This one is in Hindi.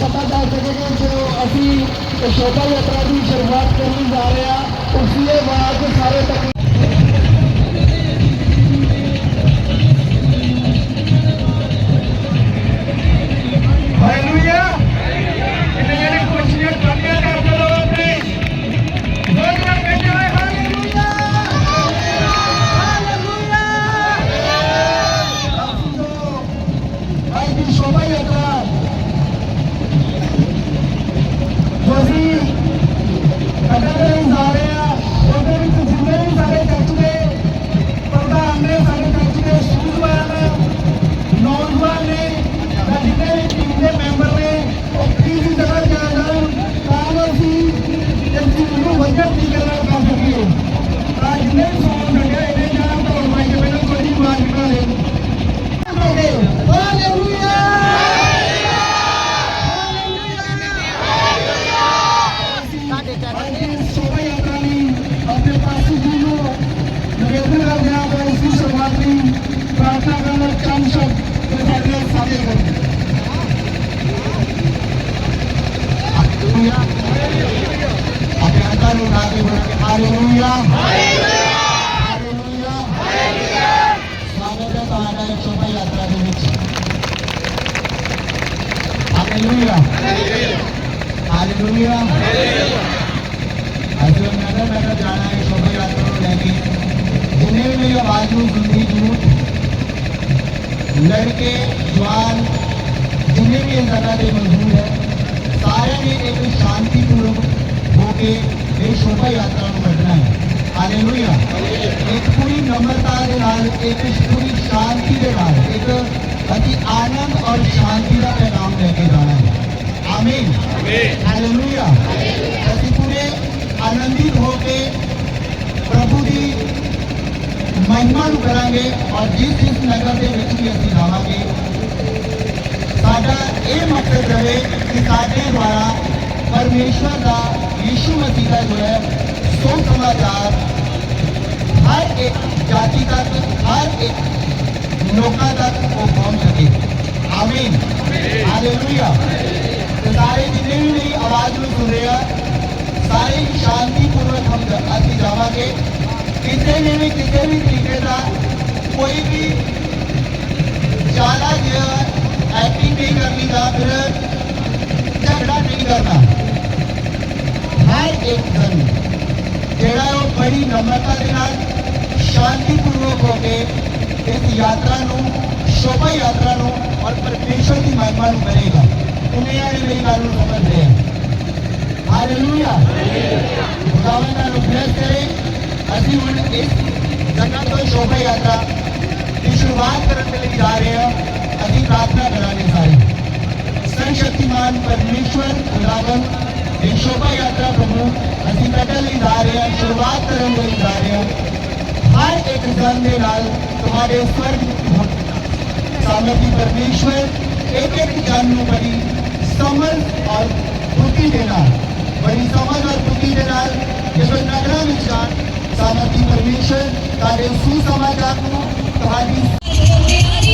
ਪਤਾ ਚੱਲ ਸਕੇਗਾ ਜੋ ਅਸੀਂ ਸ਼ੋਭਾ ਯਾਤਰਾ ਦੀ ਸ਼ੁਰੂਆਤ ਕਰਨ ਜਾ ਰਹੇ ਹਾਂ। ਉਸ ਦੇ ਬਾਅਦ ਸਾਰੇ ਤੱਕ লাগানোর কাম সব বিভাগীয় চালিয়ে করবে আপনি আকার না দেবেন হালেলুয়া Hallelujah. Hallelujah. આજે નગર નગર જાણા શોભાયાત્રાનું લેગી જેને મેં બાજુ સુધી જૂઠ लड़के जवान जिन्हें भी नज़र ये मंजूर है सारे ने एक तो शांतिपूर्वक होके ये शोभा यात्रा को कटना है। हालेलुया। एक पूरी नम्रता के नाल एक पूरी शांति के नाल एक अति आनंद और शांति का पैगाम लेके जाना है। आमीन। हालेलुया। ਮਹਿਮਾ ਨੂੰ ਕਰਾਂਗੇ ਔਰ ਜਿਸ ਜਿਸ ਨਗਰ ਦੇ ਵਿੱਚ ਵੀ ਅਸੀਂ ਜਾਵਾਂਗੇ ਸਾਡਾ ਇਹ ਮਕਸਦ ਰਹੇ ਕਿ ਸਾਡੇ ਦੁਆਰਾ ਪਰਮੇਸ਼ਵਰ ਦਾ ਯੀਸ਼ੂ ਮਸੀਹ ਦਾ ਜੋ ਹੈ ਸੋ ਸਮਾਚਾਰ ਹਰ ਇੱਕ ਜਾਤੀ ਤੱਕ ਹਰ ਇੱਕ ਲੋਕਾਂ ਤੱਕ ਉਹ ਪਹੁੰਚ ਸਕੇ ਆਮੀਨ ਹਾਲੇਲੂਇਆ ਤੇ ਸਾਰੇ ਜਿੰਨੇ ਵੀ ਮੇਰੀ ਆਵਾਜ਼ ਨੂੰ ਸੁਣ ਰਹੇ ਆ ਸਾਰੇ ਹੀ ਸ਼ਾਂਤੀਪੂਰਵਕ ਹਮ ਜ- ਅਸੀਂ खेले में किसी भी तरीके का कोई भी ज़्यादा जो एक्टिंग नहीं करनी का फिर झगड़ा नहीं करना हर एक धर्म जोड़ा बड़ी नम्रता के नाल शांतिपूर्वक होके इस यात्रा शोभा यात्रा और परमेश्वर की महिमा करेगा उन्हें यार मेरी गल समझ रहे हैं हालेलुया खुदावन का ब्लेस करे अभी अभिवृद्ध एक तो शोभा यात्रा की शुरुआत करने लिए जा रहे हैं अभी प्रार्थना कराने जा रहे हैं। सर्वशक्तिमान परमेश्वर रावण एक शोभा यात्रा प्रभु अभी कटल जा रहे हैं, शुरुआत करने लिए जा रहे हैं। हर एक जन के नाल तुम्हारे स्वर्ग सामने परमेश्वर एक एक जन को बड़ी समझ और बुद्धि देना बड़ी समझ और बुद्धि देना नगर में विचार કાનાથી પરમેશ્વર કાલે સુસમાચારનું તમારી